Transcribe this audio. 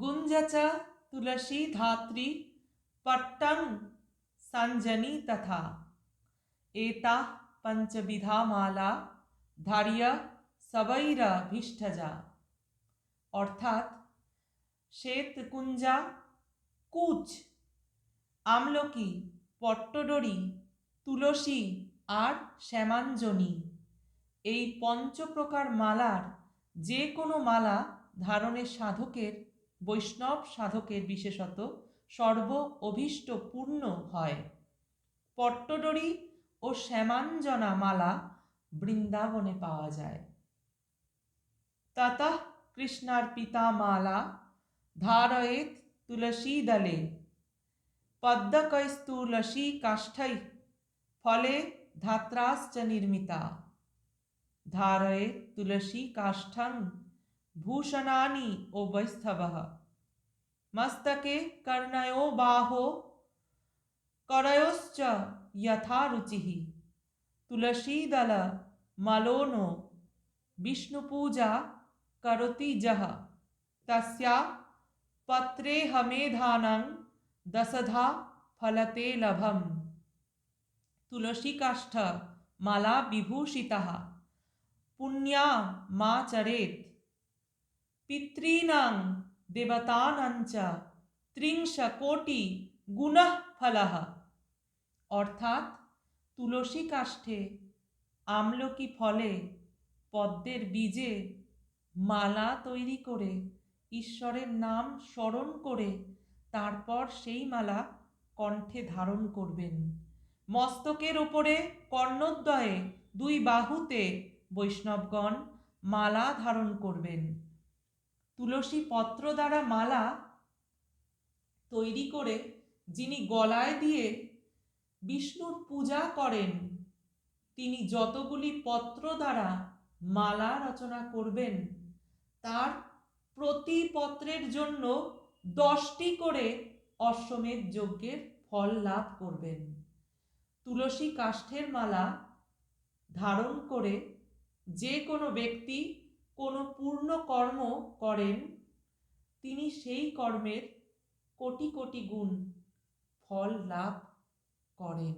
गुञ्ज च तुलसी धात्री पट्टं सञ्जनी तथा एता पञ्चविधा माला ধারিয়া সবৈরা ভিষ্ঠজা অর্থাৎ শ্বেতকুঞ্জা কুচ আমলকি পট্টডরি তুলসী আর শ্যামাঞ্জনী এই পঞ্চপ্রকার মালার যে কোনো মালা ধারণের সাধকের বৈষ্ণব সাধকের বিশেষত সর্ব অভীষ্ট পূর্ণ হয়। পট্টডরি ও শ্যামাঞ্জনা মালা বৃন্দাবনে পাওয়া যায়। ততঃ কৃষ্ণার পিতা মালা ধারয়েত তুলসী দলে। পদ্মকৈস্তুলসী কাষ্ঠৈ ফলে ধাত্রাশ্চ নির্মিতা। ধারয়েত তুলসী কাষ্ঠং ভূষণানি ও বৈস্থব मस्तके कर्णयो बाहो, करयोश्च यथा रुचि तुलसी दल मलोनो विष्णु पूजा करोति जह तस्या पत्रे हमेधानं दशधा फलते लभम। तुलसी काष्ठ माला विभूषिता। पुण्या मा चरेत। দেবতানাঞ্চ ত্রিংশ কোটি গুণঃ ফলঃ। অর্থাৎ তুলসী কাষ্ঠে আমলকি ফলে পদ্মের বীজে মালা তৈরি করে ঈশ্বরের নাম স্মরণ করে তারপর সেই মালা কণ্ঠে ধারণ করবেন। মস্তকের ওপরে কর্ণোদ্বয়ে দুই বাহুতে বৈষ্ণবগণ মালা ধারণ করবেন। তুলসী পত্র দ্বারা মালা তৈরি করে যিনি গলায় দিয়ে বিষ্ণুর পূজা করেন, তিনি যতগুলি পত্র দ্বারা মালা রচনা করবেন, তার প্রতি পত্রের জন্য দশটি করে অশ্বমেধ যজ্ঞের ফল লাভ করবেন। তুলসী কাষ্ঠের মালা ধারণ করে যে কোনো ব্যক্তি কোনো পূর্ণ কর্ম করেন তিনি সেই কর্মের কোটি কোটি গুণ ফল লাভ করেন।